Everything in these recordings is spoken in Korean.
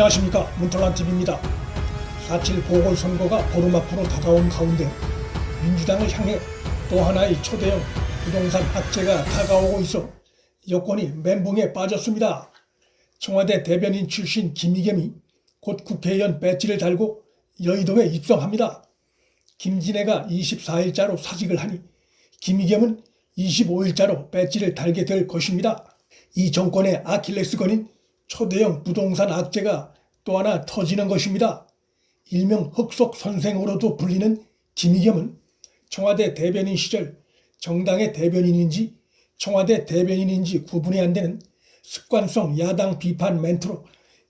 안녕하십니까 문털란TV입니다. 4.7 보궐선거가 보름 앞으로 다가온 가운데 민주당을 향해 또 하나의 초대형 부동산 악재가 다가오고 있어 여권이 멘붕에 빠졌습니다. 청와대 대변인 출신 김의겸이 곧 국회의원 배지를 달고 여의도에 입성합니다. 김진애가 24일자로 사직을 하니 김의겸은 25일자로 배지를 달게 될 것입니다. 이 정권의 아킬레스건인 초대형 부동산 악재가 또 하나 터지는 것입니다. 일명 흑석 선생으로도 불리는 김의겸은 청와대 대변인 시절 정당의 대변인인지 청와대 대변인인지 구분이 안 되는 습관성 야당 비판 멘트로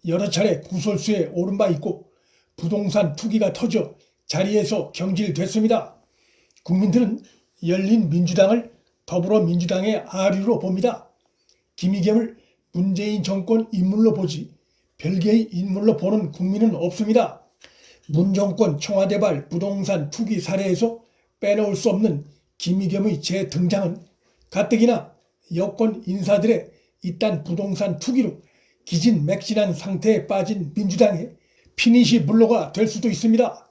여러 차례 구설수에 오른 바 있고 부동산 투기가 터져 자리에서 경질됐습니다. 국민들은 열린 민주당을 더불어민주당의 아류로 봅니다. 김의겸을 문재인 정권 인물로 보지 별개의 인물로 보는 국민은 없습니다. 문 정권 청와대발 부동산 투기 사례에서 빼놓을 수 없는 김의겸의 재등장은 가뜩이나 여권 인사들의 이딴 부동산 투기로 기진맥진한 상태에 빠진 민주당의 피니시 물로가 될 수도 있습니다.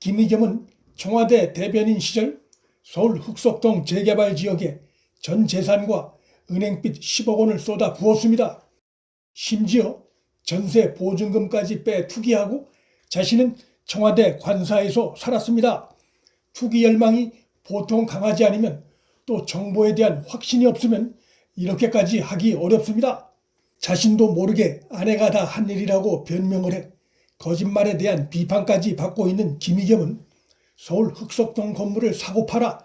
김의겸은 청와대 대변인 시절 서울 흑석동 재개발 지역에 전 재산과 은행빚 10억 원을 쏟아 부었습니다. 심지어 전세 보증금까지 빼 투기하고 자신은 청와대 관사에서 살았습니다. 투기 열망이 보통 강하지 않으면 또 정보에 대한 확신이 없으면 이렇게까지 하기 어렵습니다. 자신도 모르게 아내가 다 한 일이라고 변명을 해 거짓말에 대한 비판까지 받고 있는 김의겸은 서울 흑석동 건물을 사고 팔아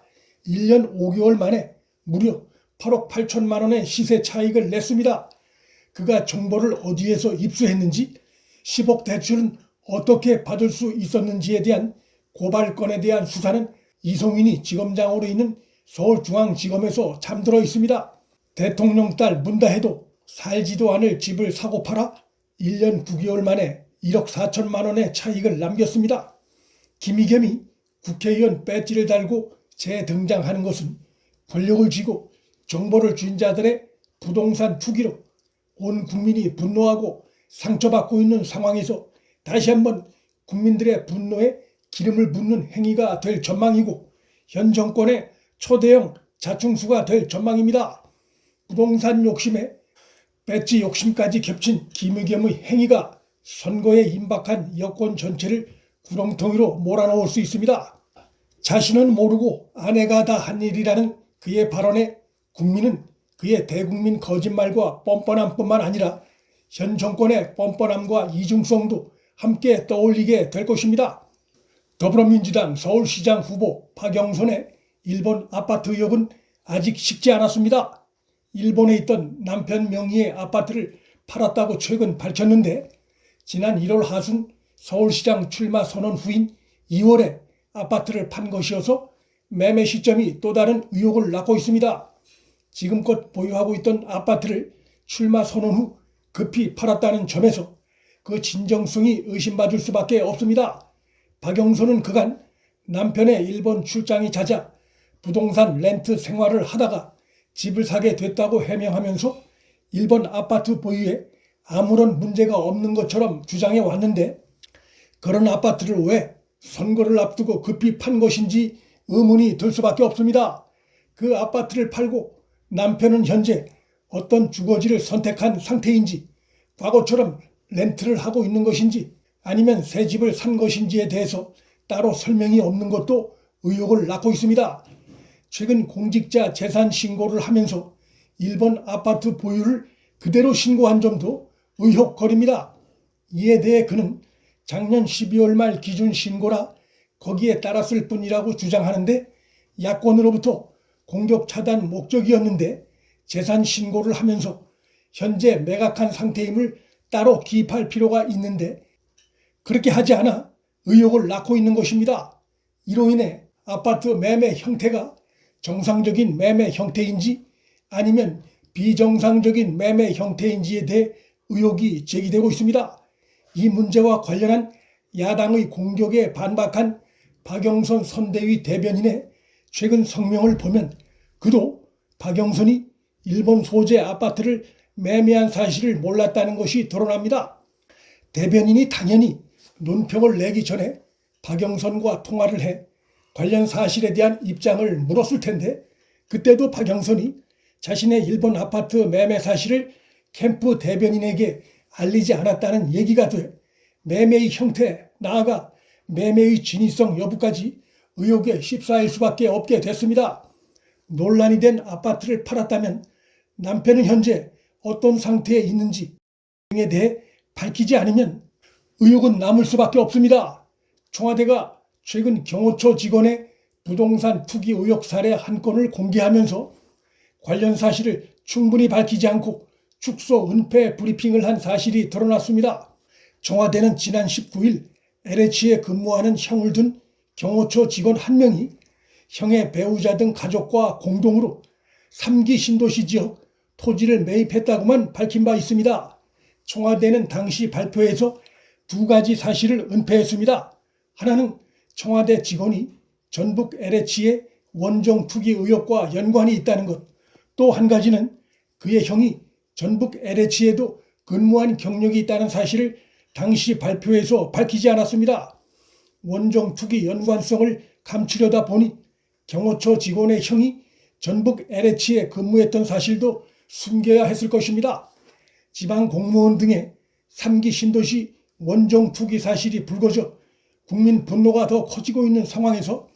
1년 5개월 만에 무려 8억 8천만 원의 시세 차익을 냈습니다. 그가 정보를 어디에서 입수했는지 10억 대출은 어떻게 받을 수 있었는지에 대한 고발건에 대한 수사는 이송인이 지검장으로 있는 서울중앙지검에서 잠들어 있습니다. 대통령 딸 문다해도 살지도 않을 집을 사고 팔아 1년 9개월 만에 1억 4천만 원의 차익을 남겼습니다. 김의겸이 국회의원 배지를 달고 재등장하는 것은 권력을 쥐고 정보를 쥔 자들의 부동산 투기로 온 국민이 분노하고 상처받고 있는 상황에서 다시 한번 국민들의 분노에 기름을 붓는 행위가 될 전망이고 현 정권의 초대형 자충수가 될 전망입니다. 부동산 욕심에 배지 욕심까지 겹친 김의겸의 행위가 선거에 임박한 여권 전체를 구렁텅이로 몰아넣을 수 있습니다. 자신은 모르고 아내가 다 한 일이라는 그의 발언에 국민은 그의 대국민 거짓말과 뻔뻔함뿐만 아니라 현 정권의 뻔뻔함과 이중성도 함께 떠올리게 될 것입니다. 더불어민주당 서울시장 후보 박영선의 일본 아파트 의혹은 아직 식지 않았습니다. 일본에 있던 남편 명의의 아파트를 팔았다고 최근 밝혔는데 지난 1월 하순 서울시장 출마 선언 후인 2월에 아파트를 판 것이어서 매매 시점이 또 다른 의혹을 낳고 있습니다. 지금껏 보유하고 있던 아파트를 출마 선언 후 급히 팔았다는 점에서 그 진정성이 의심받을 수밖에 없습니다. 박영선은 그간 남편의 일본 출장이 잦아 부동산 렌트 생활을 하다가 집을 사게 됐다고 해명하면서 일본 아파트 보유에 아무런 문제가 없는 것처럼 주장해 왔는데 그런 아파트를 왜 선거를 앞두고 급히 판 것인지 의문이 들 수밖에 없습니다. 그 아파트를 팔고 남편은 현재 어떤 주거지를 선택한 상태인지 과거처럼 렌트를 하고 있는 것인지 아니면 새 집을 산 것인지에 대해서 따로 설명이 없는 것도 의혹을 낳고 있습니다. 최근 공직자 재산 신고를 하면서 일본 아파트 보유를 그대로 신고한 점도 의혹거립니다. 이에 대해 그는 작년 12월 말 기준 신고라 거기에 따랐을 뿐이라고 주장하는데 야권으로부터 공격 차단 목적이었는데 재산 신고를 하면서 현재 매각한 상태임을 따로 기입할 필요가 있는데 그렇게 하지 않아 의혹을 낳고 있는 것입니다. 이로 인해 아파트 매매 형태가 정상적인 매매 형태인지 아니면 비정상적인 매매 형태인지에 대해 의혹이 제기되고 있습니다. 이 문제와 관련한 야당의 공격에 반박한 박영선 선대위 대변인의 최근 성명을 보면 그도 박영선이 일본 소재 아파트를 매매한 사실을 몰랐다는 것이 드러납니다. 대변인이 당연히 논평을 내기 전에 박영선과 통화를 해 관련 사실에 대한 입장을 물었을 텐데 그때도 박영선이 자신의 일본 아파트 매매 사실을 캠프 대변인에게 알리지 않았다는 얘기가 돼 매매의 형태 나아가 매매의 진위성 여부까지 의혹에 휩싸일 수밖에 없게 됐습니다. 논란이 된 아파트를 팔았다면 남편은 현재 어떤 상태에 있는지 등에 대해 밝히지 않으면 의혹은 남을 수밖에 없습니다. 청와대가 최근 경호처 직원의 부동산 투기 의혹 사례 한 건을 공개하면서 관련 사실을 충분히 밝히지 않고 축소 은폐 브리핑을 한 사실이 드러났습니다. 청와대는 지난 19일 LH에 근무하는 형을 둔 경호처 직원 한 명이 형의 배우자 등 가족과 공동으로 3기 신도시 지역 토지를 매입했다고만 밝힌 바 있습니다. 청와대는 당시 발표에서 두 가지 사실을 은폐했습니다. 하나는 청와대 직원이 전북 LH의 원정 투기 의혹과 연관이 있다는 것. 또 한 가지는 그의 형이 전북 LH에도 근무한 경력이 있다는 사실을 당시 발표에서 밝히지 않았습니다. 원정 투기 연관성을 감추려다 보니 경호처 직원의 형이 전북 LH에 근무했던 사실도 숨겨야 했을 것입니다. 지방 공무원 등의 3기 신도시 원정 투기 사실이 불거져 국민 분노가 더 커지고 있는 상황에서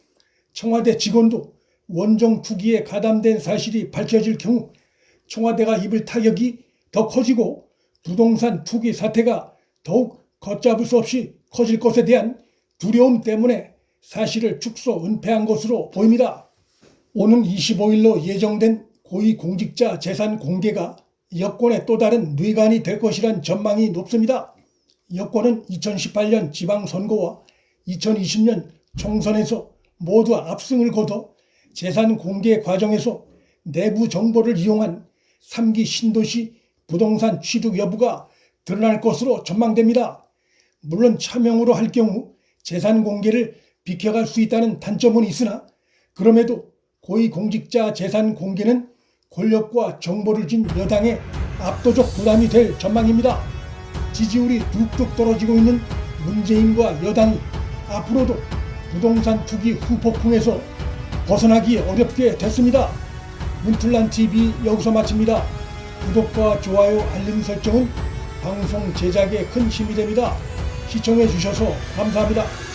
청와대 직원도 원정 투기에 가담된 사실이 밝혀질 경우 청와대가 입을 타격이 더 커지고 부동산 투기 사태가 더욱 걷잡을 수 없이 커질 것에 대한 두려움 때문에 사실을 축소 은폐한 것으로 보입니다. 오는 25일로 예정된 고위공직자 재산 공개가 여권의 또 다른 뇌관이 될 것이란 전망이 높습니다. 여권은 2018년 지방선거와 2020년 총선에서 모두 압승을 거둬 재산 공개 과정에서 내부 정보를 이용한 3기 신도시 부동산 취득 여부가 드러날 것으로 전망됩니다. 물론 차명으로 할 경우 재산 공개를 비켜갈 수 있다는 단점은 있으나 그럼에도 고위공직자 재산 공개는 권력과 정보를 쥔 여당의 압도적 부담이 될 전망입니다. 지지율이 뚝뚝 떨어지고 있는 문재인과 여당이 앞으로도 부동산 투기 후폭풍에서 벗어나기 어렵게 됐습니다. 문틀란 TV 여기서 마칩니다. 구독과 좋아요, 알림 설정은 방송 제작에 큰 힘이 됩니다. 시청해 주셔서 감사합니다.